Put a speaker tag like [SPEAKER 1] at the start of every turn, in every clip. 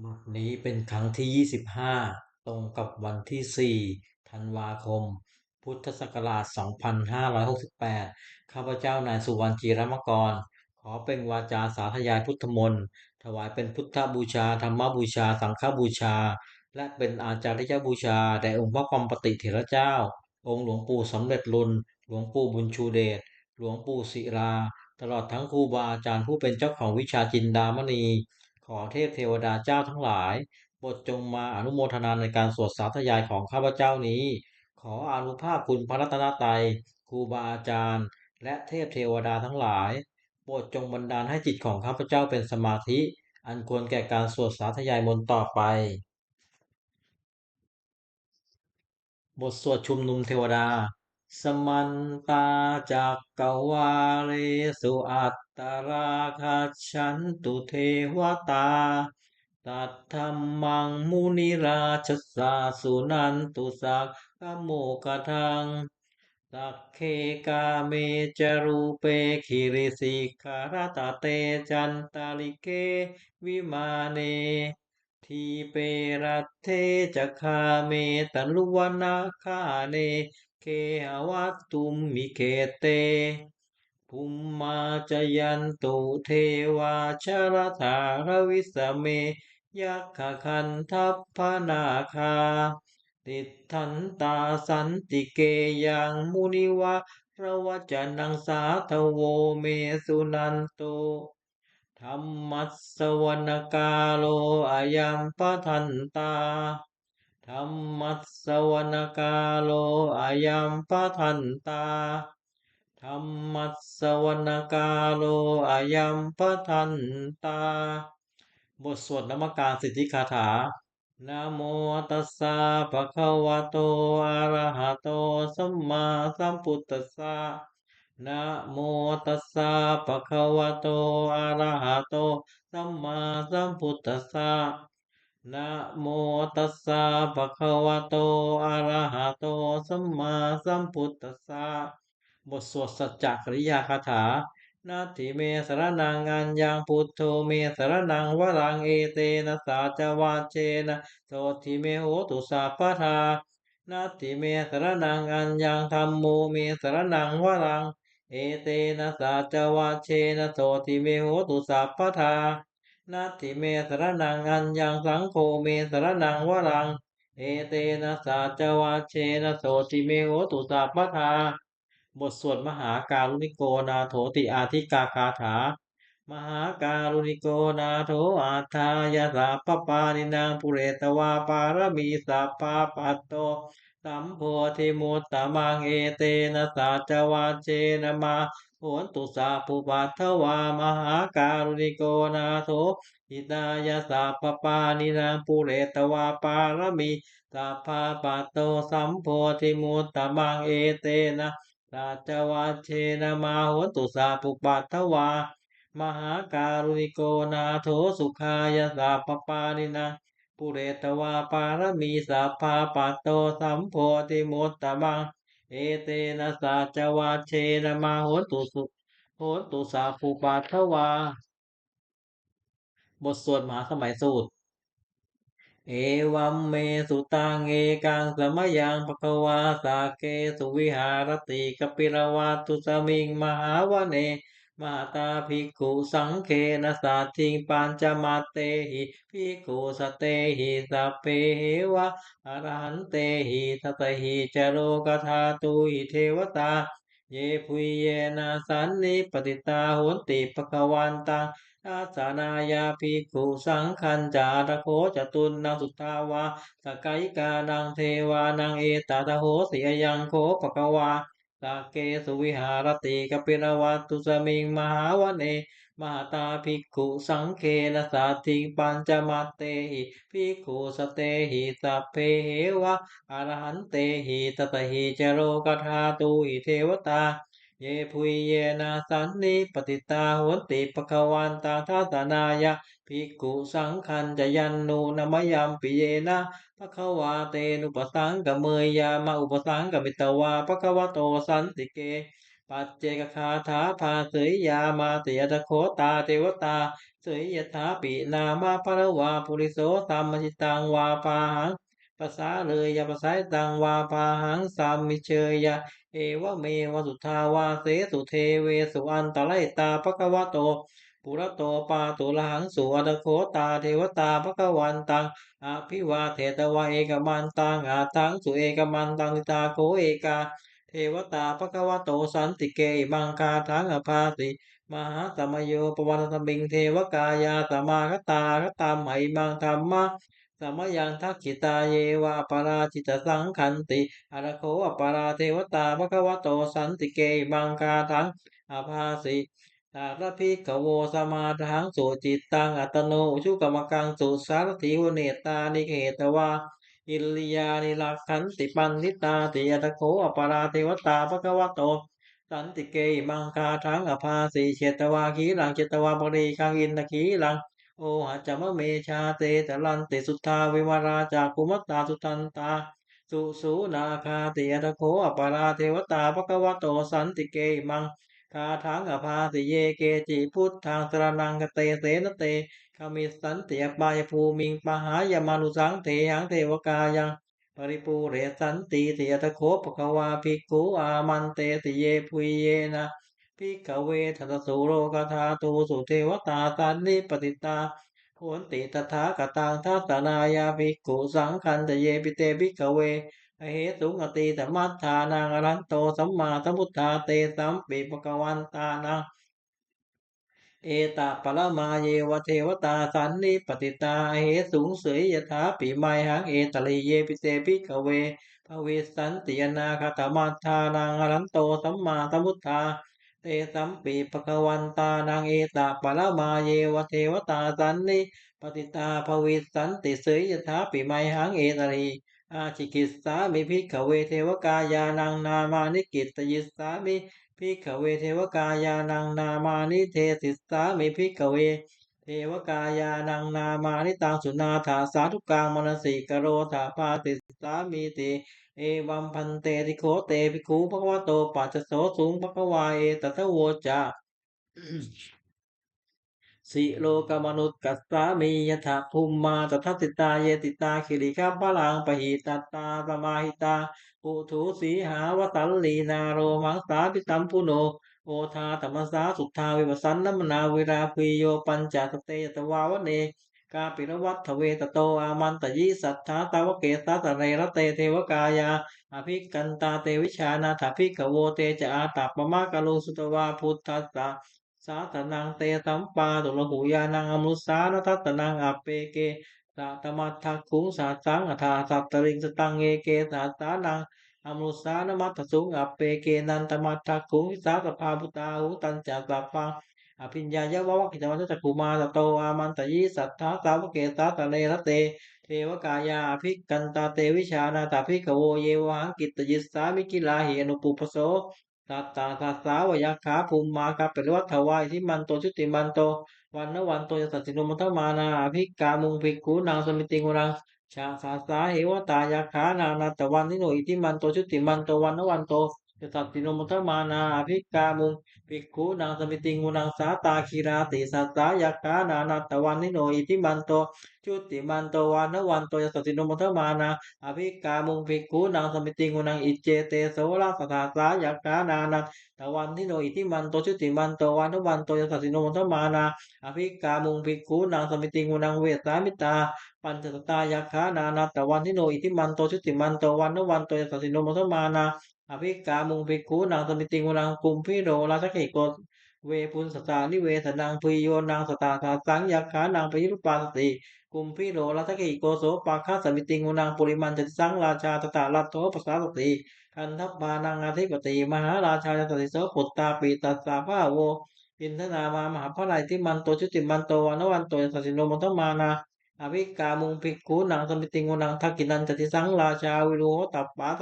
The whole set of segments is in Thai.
[SPEAKER 1] หมดนี้เป็นครั้งที่ 25 ตรงกับวันที่ 4 ธันวาคม พุทธศักราช 2568 ข้าพเจ้านายสุวรรณจีรมกร ขอเป็นวาจาสาธยายพุทธมนต์ ถวายเป็นพุทธบูชา ธรรมบูชา สังฆบูชา และเป็นอาจาริยบูชา แด่องค์พระปัมปติเถระเจ้า องค์หลวงปู่สำเร็จลุนหลวงปู่บุญชูเดช หลวงปู่ศิลา ตลอดทั้งครูบาอาจารย์ผู้เป็นเจ้าของวิชาจินดามณี ขอเทพเทวดาเจ้าทั้งหลายโปรดจงมาอนุโมทนาในการสวดสาธยายของข้าพเจ้านี้ ขออานุภาพคุณพระรัตนตรัยครูบาอาจารย์ และเทพเทวดาทั้งหลายโปรดจงบันดาลให้จิตของข้าพเจ้าเป็นสมาธิ อันควรแก่การสวดสาธยายมนต์ต่อไป บทสวดชุมนุมเทวดา สมันตาจักกวาเลสุอัตตราคัจฉันตุเทวตา ตัทธัมมังมุนิราชสาสุนันตุสักขโมกทังสักเคกาเมจรูเปคิริสิกขารตะเตจันตาลิเกวิมาเน ทีเปรัตเทจคาเมตันลุวนาคาเน เคหวัตตุมมิเคเตภุมมาจยันตุเทวาชรธารวิสเม ยักขคันทัพพนาคา ติทันตาสันติเกยังมุนิวะระวจนังสาทโวเมสุนันโตธรรมัสสวนกาโลอายัมปะทันตา ธรรมัสสวนกาโลอายัมปะทันตาธรรมัสสวนกาโลอายัมปะทันตา บทสวดนมการสิทธิคาถานะโมตัสสะภะคะวะโต อะระหะโต สัมมาสัมพุทธัสสะนะโมตัสสะภะคะวะโต อะระหะโต สัมมาสัมพุทธัสสะ นะโมตัสสะภะคะวะโต อะระหะโต สัมมาสัมพุทธัสสะ บทสวดสัจจกริยาคาถา นาทิเมสรนังอัญญังพุทโธเมสรนังวรังเอเตนะสาจวาเชนะโสทิเมโหตุสัพพทานาทิเมสรนังอัญญังธรรมโมเมสรนังวรัง เอเตนะสาจวาเชนะโสทิเมโหตุสัพพทา นาทิเมสระนังอัญญังสังโฆเมสระนังวรัง เอเตนะสาจวาเชนะโสทิเมโหตุสัพพทาบทสวดมหาการุณิโกนาโถติอาทิกาคาถา มหาการุณิโกนาโถอาทายาสัพปปานินางปุเรตวาปารมีสัพพาปัตโตสัมโพธิมุตตะมังเอเตนะสาจวาเจนะมา โหนตุสาปุปัทวามหาการุณิโกนาโถอิตายาสัพปปานินางปุเรตวาปารมีสัพพาปัตโตสัมโพธิมุตตะมังเอเตนะราชวัชเชนะมาโหนตุสาปุปัตถวามหาการุณิโกนาโถสุขายาสัพปปานินาปุเรตวาปารมีสัพพาปัตโตสัมโพธิมุตตะมัง เอเตนะสาจวาเชนะมาโหตุสุโหตุสาคูปัตถวา บทสวดมหาสมัยสูตร เอวัมเมสุตังเอกังสมยังปะควาสาเกสุวิหารติกปิรวาตุสมิงมหาวเน มาตาภิกขุสังเคนะสัตถิงปัญจมาเตหิภิกขุสเตหิสัพเพเหวะอรหันเตหิทัตหิจโรกธาตุหิเทวตา เยพุยเยนะสันนิปติตาโหนติภควันตังอาสานายาภิกขุสังคัญจาตโคจตุนนางสุทธาวาสกายิกานังเทวานังเอตตาโหสิยยังโคปะกวา สาเกสุวิหารติกปิรวัตุสมิงมหาวเนมหาตาภิกขุสังเคนะสาธิปัญจมาเตหิภิกขุสเตหิสัพเพเหวะอรหันเตหิตตหิจโรกทาตุหิเทวตา เยพุยเยนะสันนิปติตาโหนติปะควันตาทัสนายะภิกขุสังคัญจะยันนูนมยัมปิเยนะภะคะวาเตนุปสังกเมยยามะอุปสังกมิตวาภะควะโตสันติเก ปัจเจกคาถาภาเสยยามาเตยตะโคตาเทวตาเสยยถาปินามาภรวาปุริโสสัมมจิตังวาปาหัง ภาษาเลยยาภาษาตังวาปาหังสัมมิเชยยะ เอวเมวสุทาวาเสสุเทเวสุอันตะไลตาภควโตปุระโตปาตุลหังสุอตโคตาเทวตาภควันตังอภิวาเทตวะเอกมันตังอาทังสุเอกมันตังนิตาโคเอกา เทวตาภควโตสันติเกมังคาทังอภาสิมหาสมโยปวันตมิงเทวกายาสมาคตาคตามไหมังธรรมะ มยังทักขิตาเยวะปราจิตสังขันติอรโคอปราเทวตาภควโตสันติเกมังคาทังอภาสิตาระพิกโวสมาทังสุจิตตังอัตโนชุกรรมกังสุสารติวเนตานิเหตวาอิลยานิลักขันติปันนิตาติยตโคอปาราเทวตาภควโตสันติเกมังคาทังอภาสีเชตวาขีลังเชตวาบริคังอินทขีลัง โอหัจมะเมชาเตตลันเตสุทธาวิวาราจากุมัตตาสุตันตา สุสูนาคาติยตโคอปาราเทวตาภควโตสันติเกมังคาทังอภาสิเยเกจิพุทธังสรนังกเตเสนเตขมิสันติยบายภูมิงปหายมานุสังเทหังเทวกายังปริปูเรสันติเตยตะโคปะกวาภิกขุอามันเตติเยพุยเยนะ ภิกเวทัสสุโรกธาตูสุเทวตาสันนิปติตาโหนติตถาคตังทัสนายาภิกขุสังคันตเยปิเตภิกเวอเหตุงอติสมัทานังอรันโตสัมมาสัมพุทธาเตสัมปิปะกวันตานังเอตาปรมาเยวเทวตาสันนิปติตาเหสูงเสยยถาปิไมหังเอตลิเยปิเตปิกเวภเวสันติยนาคตมัทานังอรันโตสัมมาสัมพุทธา เตสัมปีปะกวันตานังเอตาปรมาเยวเทวตาสันนิปติตาภเวสันติเสยยถาปิไมหังเอตลีอาชิกิสสามิพิกเวเทวกายานังนามานิกิตยิสสามิพิกเวเทวกายานังนามานิเทสิสามิพิกเว เทวกายานังนามานิตังสุนาถาสาธุกังมนสิกโรธาปาติสามีติ เอวัมพันเตติโคเตภิกขุภควโตปัจจโสสุงภควาเอตตะโวจาสิโลกมนุษย์กัสสามียถาภูมิมาตทัสสิตาเยติตาคิริคัพลังปหิตัตตาสมาหิตาอุทุสีหาวสัลลีนาโรมังสาพิตัมพุโน โอทาธรรมสาสุทธาวิปัสสันนมนาเวราพิโยปัญจสเตยตวาวเน กาปิรวัตทเวตโตอามันตยิสัทธาตาวเกสัตเรรเตเทวกายาอภิกันตาเตวิชานาถาภิกโวเตจะอาตัปปมะกะโลสุตวาพุทธัสสะสาตนังเตสัมปาตุลหูยานังอมุสานทัตนังอัปเปเกสัตมัทธักขุงสัตสังอัฏฐาสัตตริงสตังเอเกสัตสานังอมุสานมัตถสุงอัปเปเกนันตมัทธักขุงสาสภาพุตาหุตัญจสัพพัง อภิญญายะวะวะกิตวัตจักขุมาสโตอามันตยิสัทธาสาวกเกสัตเนรเตเทวกายาอภิกันตาเตวิชานาตาภิกขโวเยวหังกิตยิสสามิกิลาหิอนุปุปโสตัตตาทัสสาวยักขาภูมิมาคาเป็นวัฏวายที่มันโตชุติมันโต วันนวันโตยสัตตินุมัทมานาอภิกามุงภิกขุนางสมิติงวรังชาสาสาเหวตายักขานานาตวันนิโนอิติมันโตชุติมันโตวันนวันโต ยสัตติโนมัทมานาอภิกามุงภิกขุนางสมิติงวรังสาตาคีราติสัสสายักขานานาตวันนิโนอิติมันโตชุติมันโตวันวันโตยสัตติโนมัทมานาอภิกามุงภิกขุนางสมิติงุนังอิเจเตโสราสถาสายักขานานังตะวันที่โนอิทิมันโตชุติมันโตวันทุวันโตยสัสสิโนมัทมานาอภิกามุงภิกขุนางสมิติงุนังเวสามิตาปัญจตตายักขานานาตะวันที่โนอิทิมันโตชุติมันโตวันทุวันโตยสัสสิโนมัทมานา อภิกามุงภิกขุนางสมิติงุนังกุมพิโรราชกิโกเวปุนสตานิเวสนังพิโยนางสตาสาสังยักขานางปยุรปาสติกุมพิโรรัตกิโกโสปาคาสมิติงุนังปุริมันจติสังราชาตถาลัตโตปสาสติคันทัพพานังอธิปติมหาราชาจติโสปุตตาปีตัสสาภาโวอินทนามามหาพระไลที่มันโตชุติมันโตวันวันโตยสัสิโนมัตมานาอภิกามุงภิกขุนังสมิติงุนังทักกินันจติสังราชาวิโรหตัปปาต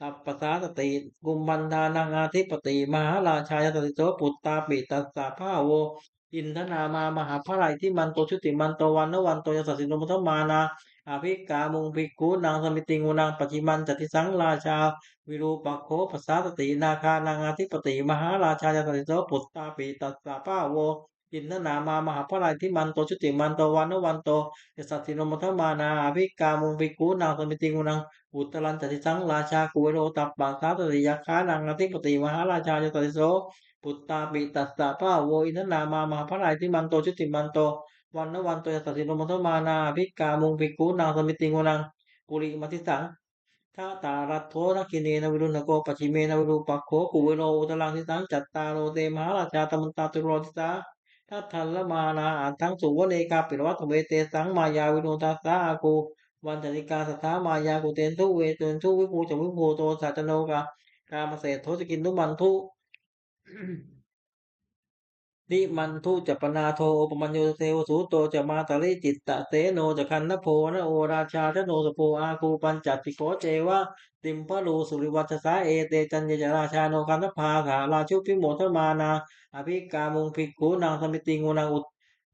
[SPEAKER 1] ตัปปสาสติกุมบันดานังอาธิปติ มหาราชาจติโสปุตตาปีตัสสาภาโว อินทนามามหาพระไรที่มันโตชุติมันโตวันนวันโตยสัสสิโนมัทมานาอภิกามุงภิกขุนางสมิติงูนางปัจจิมันจติสังราชา วิรูปโขภาษาสตินาคานางอาทิปติ มหาราชาจติโสปุตตาปิตัสสะป้าโว อินทนามามหาพระไรที่มันโตชุติมันโตวันนวันโตยสัสสิโนมัทมานาภิกามุงภิกขุนางสมิติงูนางอุตรันจติสังราชากุเวโรตับปปะสาสติยาคานางอาทิปติมหาราชาจติโสปุตตาปิตัสสะพระโวอินทนามามหาพระไรที่มันโตชุติมันโตวันนวันโตยสัสสิโนมัทมานาภิกามุงภิกขุนางสมิติงูนางกุริมัติสังท่าตารัตโทนักกิเนนวิรุณโกปัจฉิเมนวิรูปักโขกุเวโรอุตลังทิสังจัตตาโรเตมหาราชาตมุตตาตุโรติสา ทัทันละมานาอันทั้งสุวเนกาปิรวัตเวเตสังมายาวิโนตัสสาอากูวันจติกาสัทธามายากุเตนทุเวเตนทุวิภูจวิภูโตสัจโนกากามเศษโทสกินทุมันทุ นิมันทุจปนาโทโอปมัญโยเทวสูโตจะมาตริจิตตะเตโนจะคันนโพนะโอราชาทโนสโพอาคูปัญจติโกเจวะติมพะลูสุริวัชสาเอเตจันยจราชาโนคันนภาถาราชุพิโมทมานา อภิกามุงภิกขุนางสมิติงูนางอุต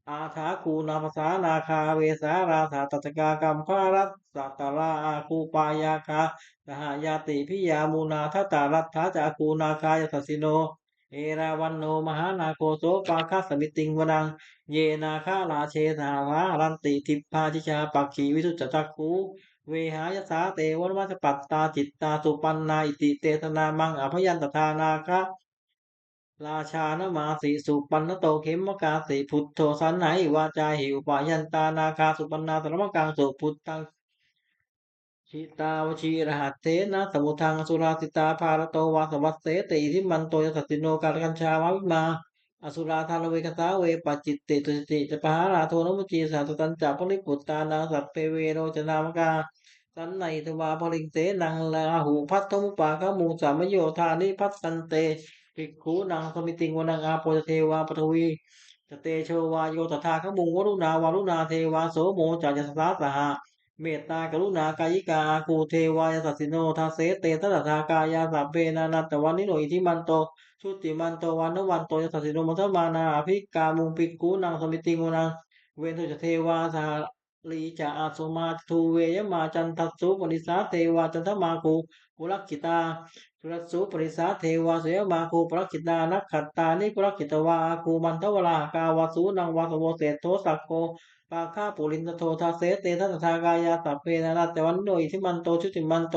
[SPEAKER 1] อาถาคูนาภาษานาคาเวสาราธาตัตกากรรมพารัสสัตตราอาคูปายาคาสหายาติพิยามูนาทัตตารัตถาจากคูนาคายสัสสิโน เอราวันโนมหานาโคโสปาคาสมิติงวดัง เยนาคาราเชสหาวารันติทิพพาชิชาปักขีวิสุจจักคูเวหายสาเตวรวัชปัตตาจิตตาสุปันนาอิติเตตนามังอภยันตทานาคะราชานมาสีสุปันนโตเขมกาสีพุทโธสันไหนวาจาหิวปายันตานาคาสุปันนาสรมกังสุพุทธัง ชิตาวชีรหัสเทนะสมุทังสุราสิตาภารโตวาสวัสเสติอิทิมันโตยสัตติโนกาลกัญชาวาวิมา อสุราธานเวกสาเวปัจจิตติตุสิติจะปหาราโทนมุจีสาตุตันจัปริปุตตานาสัพเพเวโรจนามกาสันในทวาพลิงเสนังลาหูพัทธมุปาขมูสามโยธานิพัสสันเตภิกขุนังสมิติงวนังอาโปเทวาปทวีจเตโชวาโยตถาขมุงวรุณาวารุณาเทวาโสโมจายสสาสหะ เมตตากรุณากายิกาคูเทวายสัสสิโนทาเสเตทัตถากายาสัพเพนานัตตวันนิโนอิทิมันโตชุติมันโตวันนวันโตยสัสสิโนมัทมานาภิกามุงปิกูนังสมิติงูนังเวนทุจเทวาสาลีจาอาสุมาทูเวยมาจันทัสสุปนิสาเทวาจันทมาคูปุรักขิตาปุรสุปริสาเทวาเสยมาคูปุรักขิตานักขัตตานิปุรักขิตวาคูมันทวรากาวาสูนังวาสโวเศโทสักโก ปาคาปุรินโททาเสเตทัตถากายาสัพเพนานาแต่วันโนอิทิมันโตชุติมันโต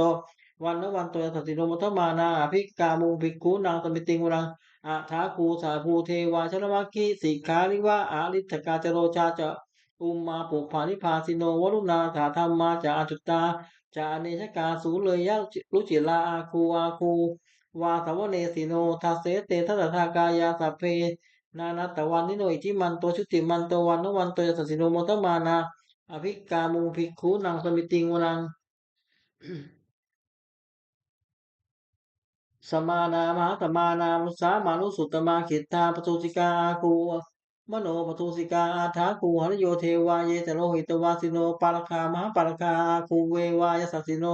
[SPEAKER 1] วันนวันโตยสัตติโนมัทมานาอภิกามุภิกขุนางสมิติงุรังอาถาคูสาภูเทวาชนวัคคีสิกขาลิวะอาลิทกาจโรชาจะอุมมาปุภานิพาสิโนวรุณาถาธรรมาจาอจุตตาจาเนชกาสูเลยยะรุจิลาอาคูอาคูวาสาวเนสิโนทาเสเตทัตถากายาสัพเพ นานาตวันนิโนอิทิมันโตชุติมันโตวันนวันโตยสัสสิโนโมตมานา อภิกามุภิกขุนังสมิติงวนังสมานามาตมานามุสามานุสุตมาขิตาปทุจิกาอาคู มโนปทุสิกาอาถาคูหรโยเทวาเยจโลหิตวาสิโนปาลคามหาปาลคาคูเววายสัสสิโน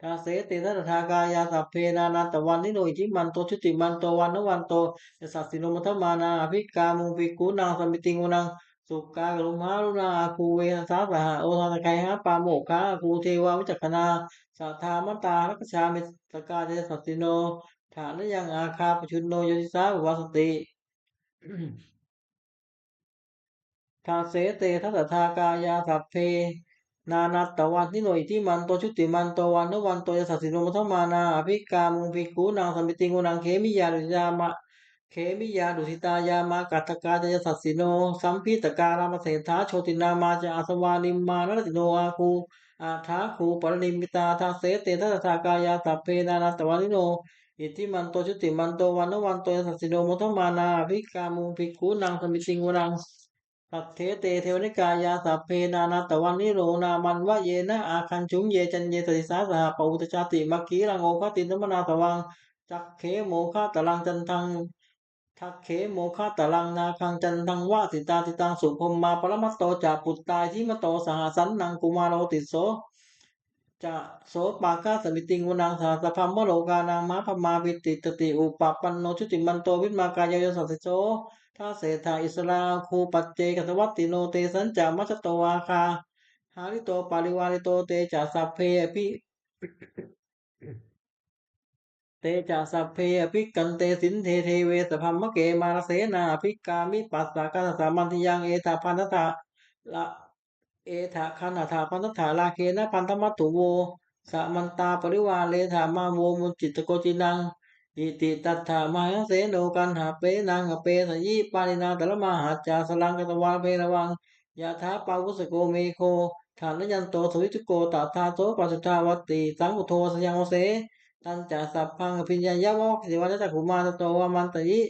[SPEAKER 1] ทาเสเตทัตถากายาสัพเพนานาตวันนิโนอิทิมันโตชุติมันโตวันนวันโตยสัสสิโนมัทมานาอภิกามุภิกุนังสมิติงวนังสุกากรุมารุณาคูเวนะสาสหะโอทานไกหาปาโมกขาคูเทวาวิจักขณาสัทธามตารักชามิสกาเจสัสสิโนฐานยังอาคาปชุนโนโยติสาวาสติ ทาเสเตทัตถากายาสัพเพนานัตตวันนิโนอิทิมันโตชุติมันโตวันนวันโตยสัสสิโนมัทมานาอภิกามุงภิกขุนางสมิติงุนังเขมิยาดุยามะเขมิยาดุสิตายามะกัตตกาจยสัสสิโนสัมพิตการามเสถาโชตินามาจาอสวานิมมานรติโนอาคูอาทาคูปรณิมิตาทาเสเตทัตถากายาสัพเพนานัตตวันนิโนอิติมันโตชุติมันโตวันนวันโตยสัสสิโนมุทมานาอภิกามุงภิกขุนังสมิติงวรัง สัทเทเตเทวนิกายาสัพเพนานาตวันนิโรนามันวะเยนะอาคันจุงเยจันเยสติสาสหปอุตชาติมัคคีรังโอคตินมนาตวังจักเขโมฆะตลังจันทังทักเขโมฆะตลังนาคังจันทังวะสิตาติตังสุพมมาปรมัตโตจาปุตตายทิมโตสหสันนังกุมารโรติโสจะโสปากาสมิติงวนังสาสพัมมโลกานางมาพมาวิติตติอุปปันโนชุติมันโตวิมากายโยสัสสิโส ทัสเสธาอิสราคูปัจเจกสวัตติโนเตสัญจามัชโตวาคา หาริโตปาริวาริโตเตจาสัพเพอภิเตจาสัพเพอภิกันเตสินเทเทเวสพัมมะเกมาลเสนาภิกามิปัสสะกัสสะมันทิยังเอตาพันธะละเอทะคันธาพันธะลาเคนะพันธมัตตุโวสะมันตาปริวาเลธามาโวมุจิตโกจินัง อิติตัตถามายเสโนกันหาเปนังเปสยิปานินาตละมหาจาสลังกตวาเพระวังยะถาปาวุสโกเมโคฐานยันโตสวิจุโกตถาโตปัสสุทาวัตติสังกุโทสยังโอเสตันจาสัพพังอภิญญายะวะสิวันจักขุมารโตวามันตยิ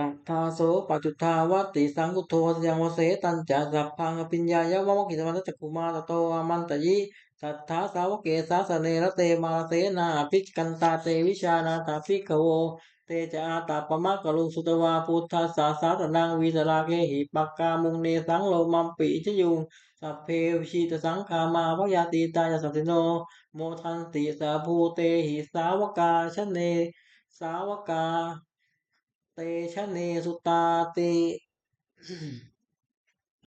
[SPEAKER 1] ตัทธาโสปัจจุทาวัติสังกุโทสยังวเสตันจาสัพพังอภิญญายะวะมกิสวันจักขุมารโตวามันตยิสัทธาสาวกเกสาสเนระเตมาเสนาภิกกันตาเตวิชานาตาภิกขโวเตจาตาปมะกะลุงสุตวาพุทธาสาสาตนังวิสราเกหิปักกามุงเนสังโลมัมปิชยุงสัพเพวชิตสังคามาพยาตีตายสัตติโน โมทันติสาภูเตหิสาวกาชเน สาวกา ेष ने सुता ते